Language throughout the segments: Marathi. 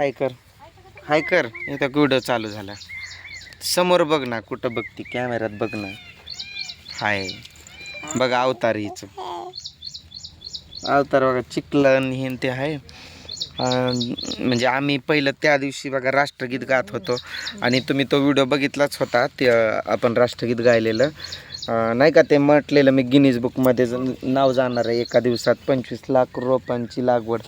हाय कर हाय कर इथं व्हिडिओ चालू झाला. समोर बघ ना कुठं बघती कॅमेऱ्यात बघ ना. हाय. बघा अवतार हिचं. अवतार बघा चिखलन हे ते आहे म्हणजे आम्ही पहिलं त्या दिवशी बघा राष्ट्रगीत गात होतो. आणि तुम्ही तो व्हिडिओ बघितलाच होता ते आपण राष्ट्रगीत गायलेलं. नाही का ते म्हटलेलं मी गिनीज बुकमध्ये नाव जाणार आहे एका दिवसात पंचवीस लाख रोपांची लागवड.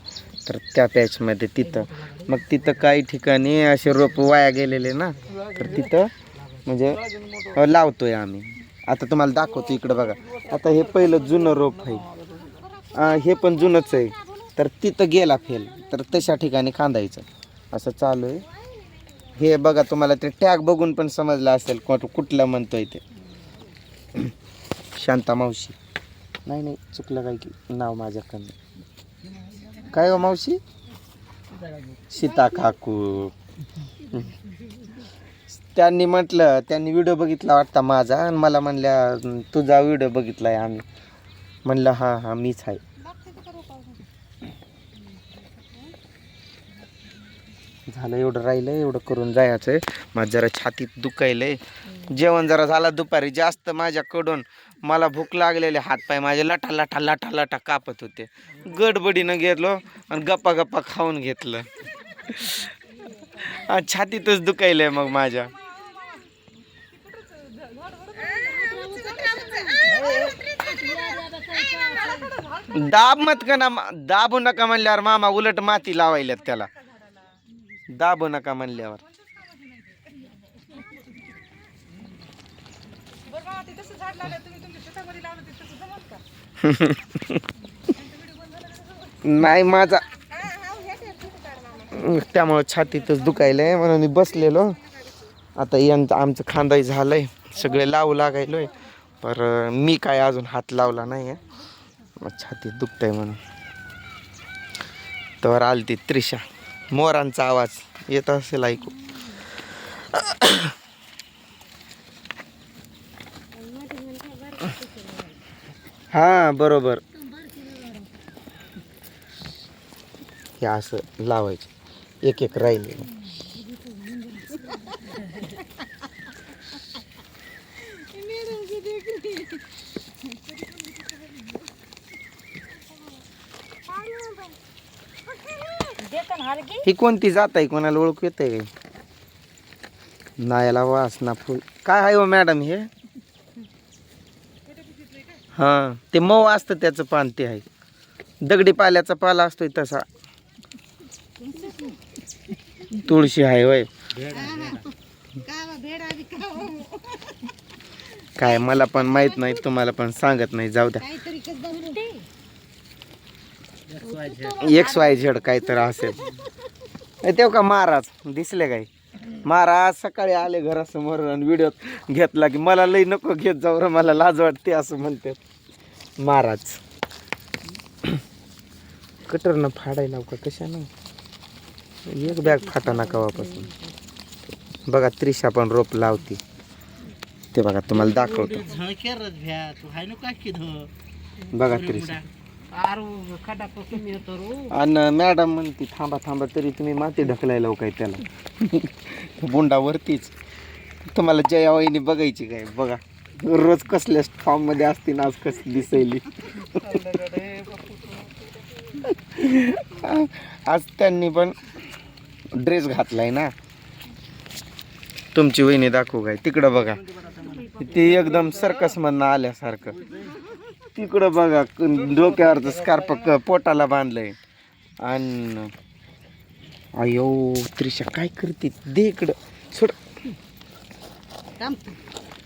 तर त्या पॅचमध्ये तिथं. मग तिथं काही ठिकाणी असे रोप वाया गेलेले ना तर तिथं म्हणजे लावतोय आम्ही. आता तुम्हाला दाखवतो इकडं बघा. आता हे पहिलं जुनं रोप आहे. हे पण जुनंच आहे. तर तिथं गेला फेल. तर तशा ठिकाणी खांदायचं. असं चालू आहे. हे बघा तुम्हाला ते टॅग बघून पण समजलं असेल कोण कुठलं म्हणतोय ते. शांता मावशी. नाही नाही चुकलं काय की नाव माझ्याकडनं. काय हो मावशी? सीता काकू त्यांनी म्हटलं त्यांनी व्हिडिओ बघितला वाटता माझा. आणि मला म्हणल्या तुझा व्हिडिओ बघितलाय आम्ही. म्हणलं हां हां मीच आहे. झालं एवढं राहिलं एवढं करून जायचं माझं जरा छातीत दुखायलंय. जेवण जरा झालं दुपारी जास्त माझ्याकडून. मला भूक लागलेले हातपाय माझे लठा लठा लठा लठा कापत होते. गडबडीनं गेलो आणि गप्पा गप्पा खाऊन घेतलं. छातीतच दुखायलंय मग माझ्या. दाब मत का ना दाबू नका म्हणल्यावर मामा उलट माती लावायल्यात त्याला. दाबू नका म्हणल्यावर. नाही माझा त्यामुळं छातीतच दुखायलंय म्हणून मी बसलेलो. आता यांचं आमचं खांदाई झालंय. सगळे लावू लागायलोय. पर मी काय अजून हात लावला नाही आहे छातीत दुखतंय म्हणून. तर आलती त्रिशा. मोरांचा आवाज येत असेल ऐकू. हा बरोबर. हे असं लावायचं. एक एक राहिले. ही कोणती जात आहे? कोणाला ओळख येत आहे नायाला वास ना फुल. काय आहे हो मॅडम हे? हां. ते मऊ असतं त्याचं पान ते आहे. दगडी पाल्याचा पाला असतोय तसा. तुळशी आहे वय. काय मला पण माहीत नाही तुम्हाला पण सांगत नाही. जाऊ द्या. एक्स वाय झेड काय तर असेल. ए, तेव्हा का महाराज दिसले काय? महाराज सकाळी आले घरासमोर आणि व्हिडिओ घेतला की मला लई नको घेत जाऊ मला लाज वाटते असं म्हणतात. महाराज. कटरनं फाडायला का? कशानं? एक बॅग फाटा ना कवापासून बघा त्रिशा पण रोप लावती. ते बघा तुम्हाला दाखवतो. बघा त्रिशा. आरो खडा कमी होतो रो. आणि मॅडम म्हणती थांबा थांबा तरी तुम्ही माती ढकलायला काय त्याला? बुंडावरतीच तुम्हाला जयावाईनी बघायची काय? बघा. रोज कसल्या फॉर्ममध्ये असतील ना आज कसली दिसायली? आज त्यांनी पण ड्रेस घातलाय ना. तुमची वहिनी दाखवू काय? तिकडं बघा. ती एकदम सर्कस मधनं आल्यासारखं. तिकडं बघा डोक्यावरचं स्कार्प पोटाला बांधलंय. आणि अयो त्रिशा काय करते? दे इकडं. सोड.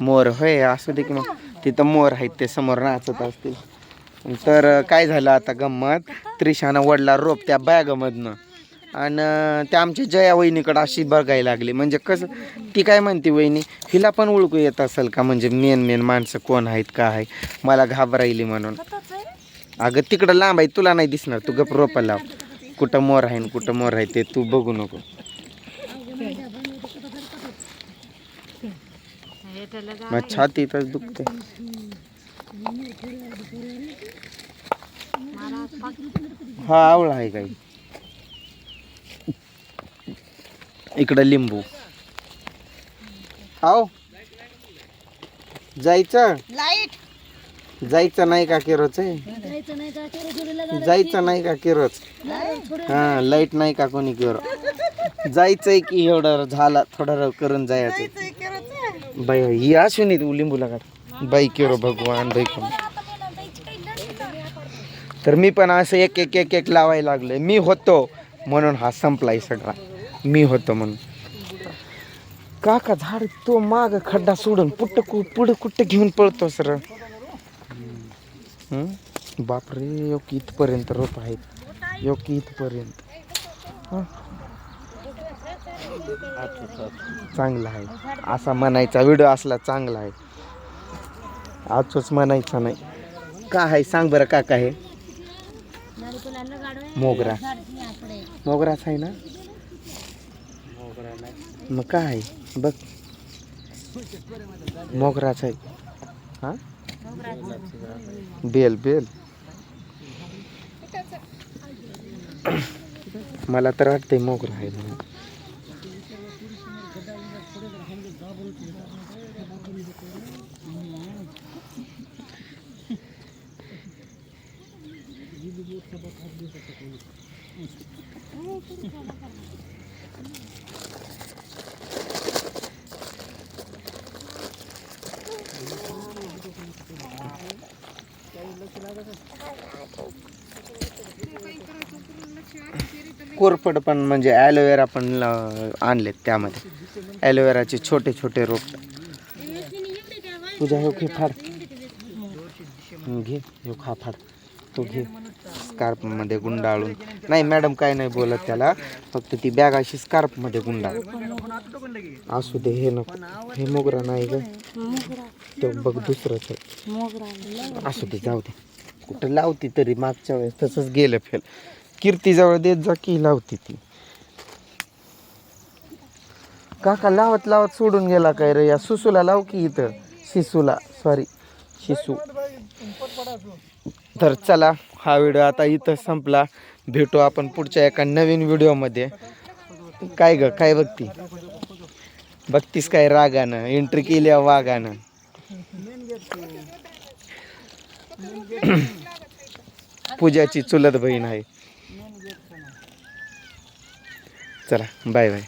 मोर होय असू दे की मग. तिथं मोर आहेत ते समोर नाचत असतील. तर काय झालं आता गंमत? त्रिशानं वडला रोप त्या बॅगमधनं. आणि त्या आमच्या जया वहिनीकडं अशी बघायला लागली. म्हणजे कसं ती काय म्हणते वहिनी हिला पण ओळखू येत असेल का? म्हणजे मेन मेन माणसं कोण आहेत का आहे मला घाबरायली म्हणून. अगं तिकडं लांब आहे तुला नाही दिसणार. तू गप रोपा लाव. कुठं मोर आहे कुठं मोर आहे ते तू बघू नको. मग छातीतच दुखते। हा आवळा आहे काही। इकडं लिंबू। आहो जायचं? लाइट। जायचं नाही का किरोच? जायचं नाही का किरोच? हा लाइट नाही का कोणी किरो जायचंय की एवढं झाला थोडा करून जायचं. बाई ही असू नाही तू लिंबू लागा बाई किरो भगवान बाई तर मी पण असं एक एक एक एक लावायला लागलोय. मी होतो म्हणून हा संपलाय सगळा. मी होतो म्हणून. काका झाड तो माग खड्डा सोडून पुट्ट कु पुढं कुठं घेऊन पळतो सर बापरे योग इथपर्यंत रोप आहेत. योग इथपर्यंत. चांगला आहे. असा म्हणायचा व्हिडिओ असला चांगला आहे. आजच म्हणायचा नाही. का आहे? सांग बरं काका काय मोगरा. मोगराच आहे ना? मग काय आहे? बघ. मोगराच आहे. हा? बेल बेल. मला तर वाटतंय मोगरा आहे म्हणून. कोरफड पण म्हणजे ॲलोवेरा पण आणलेत त्यामध्ये. ॲलोवेराचे छोटे छोटे रोप. तुझ्या हे घे फाड. घे हे खा फाड. तो घे. स्कार्पमध्ये गुंडाळून. नाही मॅडम काय नाही बोलत त्याला फक्त ती बॅग अशी स्कार्पमध्ये गुंडाळ असू दे हे नको. हे मोगरा नाही ग. बघ दुसरंच असू दे जाऊ दे. कुठं लावती तरी मागच्या वेळेस तसंच गेलं फेल. कीर्तीजवळ देत जा की लावती ती. काका लावत लावत सोडून गेला काय रे? या सुसूला लाव की इथं. शिसूला सॉरी शिसू तर चला हा व्हिडिओ आता इथं संपला. भेटू आपण पुढच्या एका नवीन व्हिडिओमध्ये. काय ग काय बघती? बघतीस काय रागानं? एंट्री केली वागानं पूजाची चुलत बहीण आहे. चला बाय बाय